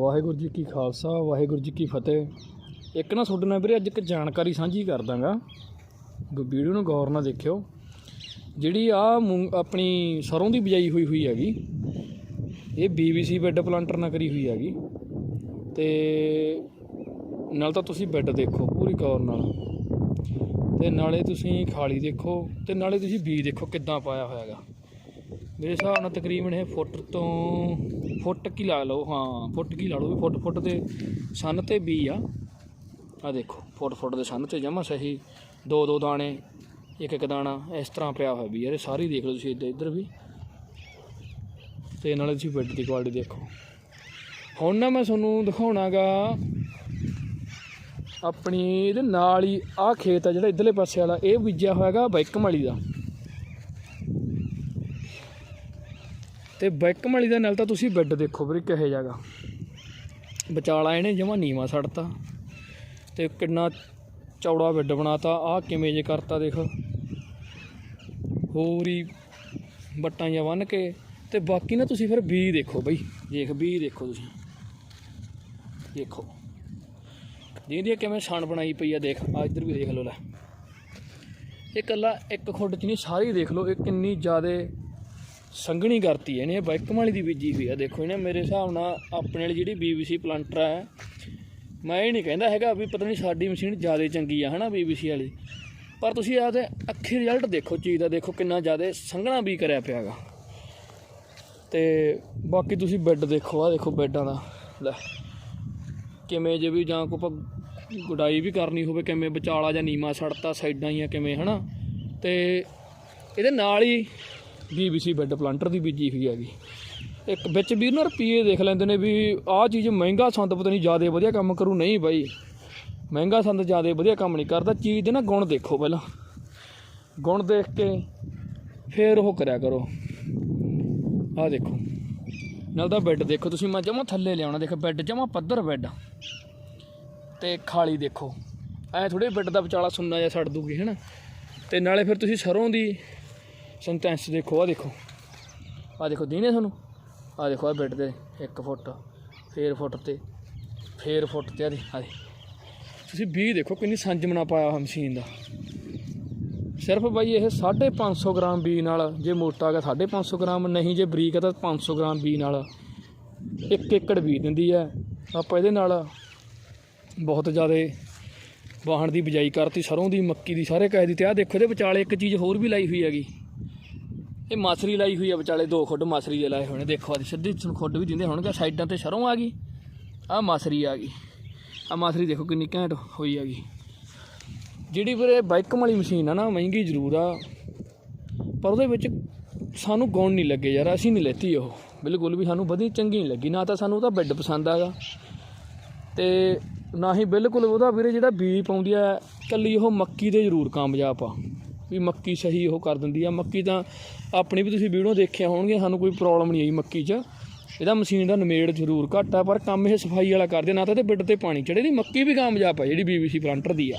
ਵਾਹਿਗੁਰੂ ਜੀ ਕੀ ਖਾਲਸਾ, ਵਾਹਿਗੁਰੂ ਜੀ ਕੀ ਫਤਿਹ। ਇੱਕ ਨਾ ਤੁਹਾਡੇ ਨਾਲ ਵੀਰੇ ਅੱਜ ਇੱਕ ਜਾਣਕਾਰੀ ਸਾਂਝੀ ਕਰ ਦਾਂਗਾ ਵੀਡੀਓ ਨੂੰ ਗੌਰ ਨਾਲ ਦੇਖਿਓ। ਜਿਹੜੀ ਆ ਆਪਣੀ ਸਰੋਂ ਦੀ ਬਿਜਾਈ ਹੋਈ ਹੋਈ ਹੈਗੀ, ਇਹ ਬੀਬੀਸੀ ਬੈੱਡ ਪਲਾਂਟਰ ਨਾਲ ਕਰੀ ਹੋਈ ਹੈਗੀ। ਤੇ ਨਾਲ ਤਾਂ ਤੁਸੀਂ ਬੈੱਡ ਦੇਖੋ, ਪੂਰੀ ਗੌਰ ਨਾਲ। ਤੇ ਨਾਲੇ ਤੁਸੀਂ ਖਾਲੀ ਦੇਖੋ, ਤੇ ਨਾਲੇ ਤੁਸੀਂ ਬੀਜ ਦੇਖੋ ਕਿੱਦਾਂ ਪਾਇਆ ਹੋਇਆ ਹੈਗਾ ਮੇਰੇ ਹਿਸਾਬ ਨਾਲ ਤਕਰੀਬਨ ਇਹ ਫੁੱਟ ਤੋਂ ਫੁੱਟ ਕੀ ਲਾ ਲਓ, ਹਾਂ, ਫੁੱਟ ਕੀ ਲਾ ਲਓ ਵੀ ਫੁੱਟ ਫੁੱਟ ਦੇ ਸੰਨ ਤੇ ਬੀ ਆ। ਆ ਦੇਖੋ, ਫੁੱਟ ਫੁੱਟ ਦੇ ਸੰਨ ਤੇ ਜਮਾ ਸਹੀ। ਦੋ ਦੋ ਦਾਣੇ, ਇੱਕ ਇੱਕ ਦਾਣਾ ਇਸ ਤਰ੍ਹਾਂ ਪਿਆ ਹੋਇਆ ਵੀ ਯਾਰ, ਇਹ ਸਾਰੀ ਦੇਖ ਲਓ ਤੁਸੀਂ ਇੱਧਰ ਇੱਧਰ ਵੀ। ਤੇ ਨਾਲੇ ਤੁਸੀਂ ਬੈੱਡ ਦੀ ਕੁਆਲਿਟੀ ਦੇਖੋ। ਹੁਣ ਨਾ ਮੈਂ ਤੁਹਾਨੂੰ ਦਿਖਾਉਣਾਗਾ ਆਪਣੀ ਇਹਦੇ ਨਾਲ ਹੀ ਆਹ ਖੇਤ ਆ ਜਿਹੜਾ ਇਧਰਲੇ ਪਾਸੇ ਵਾਲਾ, ਇਹ ਬੀਜਿਆ ਹੋਇਆਗਾ ਵਾਲੀ ਦਾ। ਤੇ ਬੈਕਮਲੀ ਦਾ ਨਾਲ ਤਾਂ ਤੁਸੀਂ ਬੈੱਡ ਦੇਖੋ ਵੀਰੇ ਕਿਹੋ ਜਿਹਾਗਾ ਵਿਚਾਲਾ ਇਹਨੇ ਜਮਾ ਨੀਵਾ ਛੱਡਤਾ ਤੇ ਕਿੰਨਾ ਚੌੜਾ ਬੈੱਡ ਬਣਾਤਾ, ਆਹ ਕਿਵੇਂ ਜੇ ਕਰਤਾ ਦੇਖ। ਹੋਰ ਹੀ ਬੱਟਾਂ ਜਾਂ ਬੰਨ ਕੇ ਤੇ ਬਾਕੀ ਨਾ ਤੁਸੀਂ ਫਿਰ ਬੀ ਦੇਖੋ ਬਈ। ਦੇਖ, ਬੀ ਦੇਖੋ ਤੁਸੀਂ। ਦੇਖੋ। ਜਿਹਦੀ ਕਿਵੇਂ ਛਾਣ ਬਣਾਈ ਪਈ ਆ, ਦੇਖ। ਆ ਇੱਧਰ ਵੀ ਦੇਖ ਲਓ ਲੈ। ਇਹ ਕੱਲਾ ਇੱਕ ਖੁੱਡ ਚ ਨਹੀਂ, ਸਾਰੀ ਦੇਖ ਲਓ, ਇਹ ਕਿੰਨੀ ਜ਼ਿਆਦੇ ਸੰਘਣੀ ਕਰਤੀ ਇਹਨੇ ਇਹ ਬਾਈਕਮਾਲੀ ਦੀ ਬੀਜੀ ਹੋਈ ਆ। ਦੇਖੋ ਇਹਨੇ ਮੇਰੇ ਹਿਸਾਬ ਨਾਲ ਆਪਣੇ ਵਾਲੀ ਜਿਹੜੀ ਬੀਬੀਸੀ ਪਲਾਂਟਰ ਹੈ ਮੈਂ ਇਹ ਨਹੀਂ ਕਹਿੰਦਾ ਹੈਗਾ ਵੀ ਪਤਾ ਨਹੀਂ ਸਾਡੀ ਮਸ਼ੀਨ ਜ਼ਿਆਦਾ ਚੰਗੀ ਆ, ਹਨਾ ਬੀਬੀਸੀ ਵਾਲੀ। ਪਰ ਤੁਸੀਂ ਆਦੇ ਅੱਖੀ ਰਿਜ਼ਲਟ ਦੇਖੋ, ਚੀਜ਼ ਦਾ ਦੇਖੋ ਕਿੰਨਾ ਜ਼ਿਆਦਾ ਸੰਘਣਾ ਵੀ ਕਰਿਆ ਪਿਆਗਾ ਤੇ ਬਾਕੀ ਤੁਸੀਂ ਬੈੱਡ ਦੇਖੋ ਆ ਦੇਖੋ ਬੈੱਡਾਂ ਦਾ। ਲੈ, ਕਿਵੇਂ ਜੇ ਵੀ ਜਾਂ ਕੋ ਗੁਡਾਈ ਵੀ ਕਰਨੀ ਹੋਵੇ, ਕਿਵੇਂ ਵਿਚਾਲਾ ਜਾਂ ਨੀਮਾ ਸੜਤਾ ਸਾਈਡਾਂ ਹੀ ਆ ਕਿਵੇਂ, ਹਨਾ। ਤੇ ਇਹਦੇ ਨਾਲ ਹੀ ਬੀਬੀਸੀ ਬੈੱਡ ਪਲਾਂਟਰ ਦੀ ਬੀਜੀ ਹੋਈ ਹੈਗੀ। ਇੱਕ ਵਿੱਚ ਵੀਰ ਨਾ ਰੁਪਈਏ ਦੇਖ ਲੈਂਦੇ ਨੇ ਵੀ ਆਹ ਚੀਜ਼ ਮਹਿੰਗਾ ਸੰਦ ਪਤਾ ਨਹੀਂ ਜ਼ਿਆਦਾ ਵਧੀਆ ਕੰਮ ਕਰੂ ਨਹੀਂ ਬਾਈ। ਮਹਿੰਗਾ ਸੰਦ ਜ਼ਿਆਦਾ ਵਧੀਆ ਕੰਮ ਨਹੀਂ ਕਰਦਾ, ਚੀਜ਼ ਦੇ ਨਾ ਗੁਣ ਦੇਖੋ ਪਹਿਲਾਂ। ਗੁਣ ਦੇਖ ਕੇ ਫੇਰ ਉਹ ਕਰਿਆ ਕਰੋ। ਆਹ ਦੇਖੋ। ਨਾਲ ਦਾ ਬੈੱਡ ਦੇਖੋ ਤੁਸੀਂ, ਮੈਂ ਜਮਾ ਥੱਲੇ ਲਿਆਉਣਾ, ਦੇਖੋ ਬੈੱਡ ਜਮਾ ਪੱਧਰ ਬੈੱਡ ਤੇ ਖਾਲੀ ਦੇਖੋ। ਐ ਥੋੜੇ ਬੈੱਡ ਦਾ ਵਿਚਾਲਾ ਸੁੰਨਾ ਜਿਹਾ ਛੱਡ ਦੂਗੀ, ਹੈਨਾ। ਤੇ ਨਾਲੇ ਫਿਰ ਤੁਸੀਂ ਸਰੋਂ ਦੀ ਸੰਤੈਂਸ ਦੇਖੋ ਆ ਦੇਖੋ। ਆ ਦੇਖੋ, ਦੀਨੇ ਤੁਹਾਨੂੰ। ਆ ਦੇਖੋ ਆ ਬੈੱਡ ਤੇ 1 ਫੁੱਟ, ਫੇਰ ਫੁੱਟ ਤੇ, ਫੇਰ ਫੁੱਟ ਤੇ ਆ ਦੇ ਆ ਦੇ ਤੁਸੀਂ 20 ਦੇਖੋ, ਕਿੰਨੀ ਸੰਜਮਣਾ ਪਾਇਆ ਹੋਇਆ ਮਸ਼ੀਨ ਦਾ। ਸਿਰਫ ਬਾਈ ਇਹ 550 ਗ੍ਰਾਮ ਬੀ ਨਾਲ, ਜੇ ਮੋਟਾ ਹੈਗਾ 550 ਗ੍ਰਾਮ, ਨਹੀਂ ਜੇ ਬਰੀਕ ਹੈ ਤਾਂ 500 ਗ੍ਰਾਮ ਬੀ ਨਾਲ। ਇੱਕ ਏਕੜ ਬੀ ਦਿੰਦੀ ਹੈ। ਆਪਾਂ ਇਹਦੇ ਨਾਲ ਬਹੁਤ ਜ਼ਿਆਦਾ ਵਾਹਣ ਦੀ ਬਿਜਾਈ ਕਰਤੀ, ਸਰੋਂ ਦੀ, ਮੱਕੀ ਦੀ, ਸਾਰੇ ਕਾਇ ਦੀ ਤੇ ਆ ਦੇਖੋ, ਇਹਦੇ ਵਿਚਾਲੇ ਇੱਕ ਚੀਜ਼ ਹੋਰ ਵੀ ਲਾਈ ਹੋਈ ਹੈਗੀ। ਇਹ ਮਾਸਰੀ ਲਾਈ ਹੋਈ ਆ ਵਿਚਾਲੇ, ਦੋ ਖੁੱਡ ਮਾਸਰੀ ਦੇ ਲਾਏ ਹੋਏ ਨੇ ਦੇਖੋ ਆ ਸਿੱਧੀ ਖੁੱਡ ਵੀ ਦਿੰਦੇ ਹੋਣਗੇ, ਸਾਈਡਾਂ ਤੇ ਸਰੋਂ ਆ ਗਈ, ਆ ਮਾਸਰੀ ਆ ਗਈ, ਆ ਮਾਸਰੀ ਦੇਖੋ ਕਿੰਨੀ ਘੈਂਟ ਹੋਈ ਆ ਗਈ ਜਿਹੜੀ ਵੀਰੇ ਬਾਈਕਮ ਵਾਲੀ ਮਸ਼ੀਨ ਆ ਨਾ, ਮਹਿੰਗੀ ਜ਼ਰੂਰ ਆ, ਪਰ ਉਹਦੇ ਵਿੱਚ ਸਾਨੂੰ ਗੁਣ ਨਹੀਂ ਲੱਗੇ ਯਾਰ, ਅਸੀਂ ਨਹੀਂ ਲੈਤੀ ਉਹ, ਬਿਲਕੁਲ ਵੀ ਸਾਨੂੰ ਵਧੀਆ ਚੰਗੀ ਨਹੀਂ ਲੱਗੀ, ਨਾ ਤਾਂ ਸਾਨੂੰ ਉਹਦਾ ਬੈੱਡ ਪਸੰਦ ਆਗਾ ਤੇ ਨਾ ਹੀ ਬਿਲਕੁਲ ਉਹਦਾ ਵੀਰੇ ਜਿਹੜਾ ਬੀਜ ਪਾਉਂਦੀ ਆ, ਕੱਲੀ ਉਹ ਮੱਕੀ ਦੇ ਜ਼ਰੂਰ ਕਾਮਯਾਬ ਆ। ਵੀ ਮੱਕੀ ਸਹੀ ਉਹ ਕਰ ਦਿੰਦੀ ਆ। ਮੱਕੀ ਤਾਂ ਆਪਣੀ ਵੀ ਤੁਸੀਂ ਵੀਡੀਓ ਦੇਖਿਆ ਹੋਣਗੇ ਸਾਨੂੰ ਕੋਈ ਪ੍ਰੋਬਲਮ ਨਹੀਂ ਆਈ ਮੱਕੀ 'ਚ। ਇਹਦਾ ਮਸ਼ੀਨ ਦਾ ਨਮੇੜ ਜ਼ਰੂਰ ਘੱਟ ਆ, ਪਰ ਕੰਮ ਇਹ ਸਫ਼ਾਈ ਵਾਲਾ ਕਰਦੇ, ਨਾ ਤਾਂ ਤੇ ਬਿੱਡ ਤੇ ਪਾਣੀ ਚੜੇ ਦੀ ਮੱਕੀ ਵੀ ਕਾਮਯਾਬ ਆ ਜਿਹੜੀ ਬੀਬੀਸੀ ਪਲਾਂਟਰ ਦੀ ਆ।